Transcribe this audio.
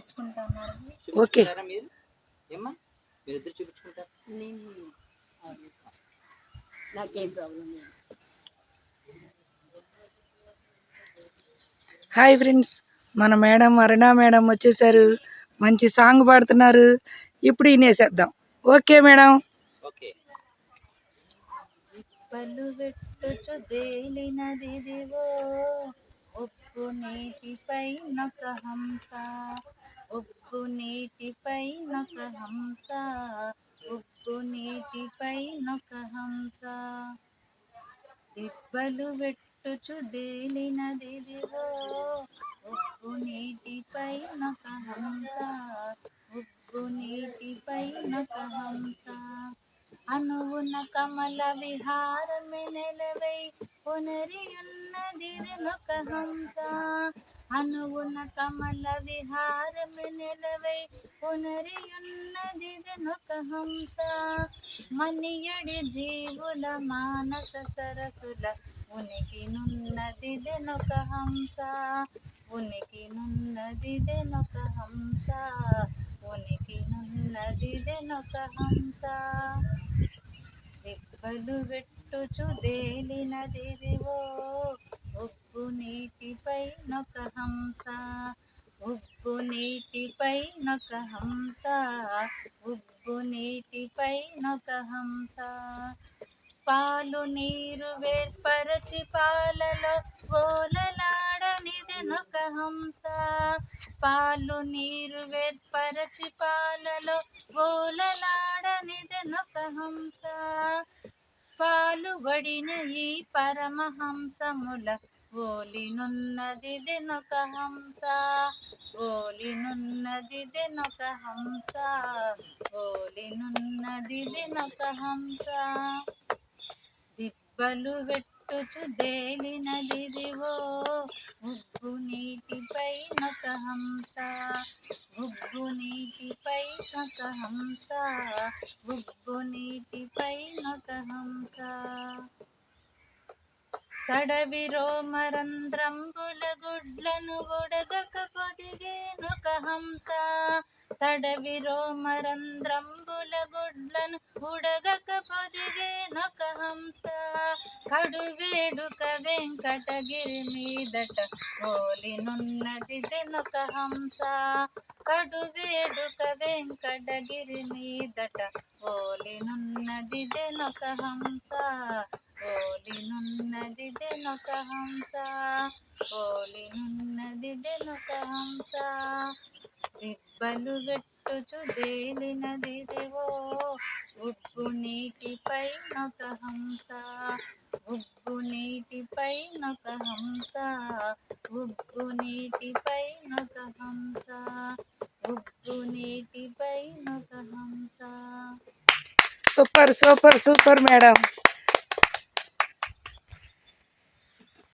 చూపించుకుంటున్నారు okay. చూపించుకుంటారా మీరు? ఏమ్మా? మీరిద్దరు చూపించుకుంటారు? నేను నాకేం ప్రాబ్లం లేదు. హాయ్ ఫ్రెండ్స్ మన మేడం అరుణ మేడం వచ్చేసారు. మంచి సాంగ్ పాడుతున్నారు. ఇప్పుడు వినేసేద్దాం. Okay madam. ఓకే. పలు వెట్టుచు దేలినదిదివో ఉప్పు నీటిపై నొక హంస ఉప్పు నీటిపై నొక హంస ఉప్పు నీటిపై నొక హంస. దిబ్బలు వెట్టుచు దేలినదిదివో ఉప్పు నీటిపై నొక హంస ఉప్పు నీటిపై నొక హంస. అనువున కమల విహారమే నెలవై పునరియున్నది నొక హంస. అనువున కమల విహారమే నెలవై పునరియున్నది నొక హంస. మనియడి జీవుల మానస సరసుల ఉనికి నున్నది నొక హంస. ఉనికి నున్నది నొక హంస. ఉనికి నున్నది నొక హంస. దిబ్బలు దేలినదిదివో ఉప్పు నీటిపై నొక హంస ఉప్పు నీటిపై నొక హంస ఉప్పు నీటిపై నొక హంస. పాలు నీరు వేర్పరచి పాలలో ఓలలాడనిది నొక హంస. పాలు నీరు వేర్పరచి పాలలో ఓలలాడనిది నొక హంస. పాలు వడిన ఈ పరమహంసముల ఓలినున్నది నొక హంస ఓలినున్నది నొక హంస ఓలినున్నది నొక హంస. దిబ్బలు వెట్టుచు దేలినదిదివో ఉగ్గు నీటిపై నొక హంస ఉగ్గు నీటిపై నొక హంస ఉగ్గు నీటిపై నొక హంస తడవిరో మరంధ్రంబుల గుడ్లను ఒడగక పొదిగే నొక హంస తడవిరో మరంధ్రంబుల గుడ్లను ఉడగక పొదిగే నొక హంస కడు వేడుక వెంకటగిరి మీదట ఓలినున్నది నొక హంస కడు వేడుక వెంకటగిరి మీదట ఓలినున్నది నొక హంస ఓలినున్నది నొక హంస ఓలినున్నది నొక హంస దిబ్బలు వెట్టుచు దేలినదిదివో ఉప్పు నీటిపై నొక హంస ఉప్పు నీటిపై నొక హంస ఉప్పు నీటిపై నొక హంస ఉప్పు నీటిపై నొక హంస సూపర్ సూపర్ సూపర్ మేడం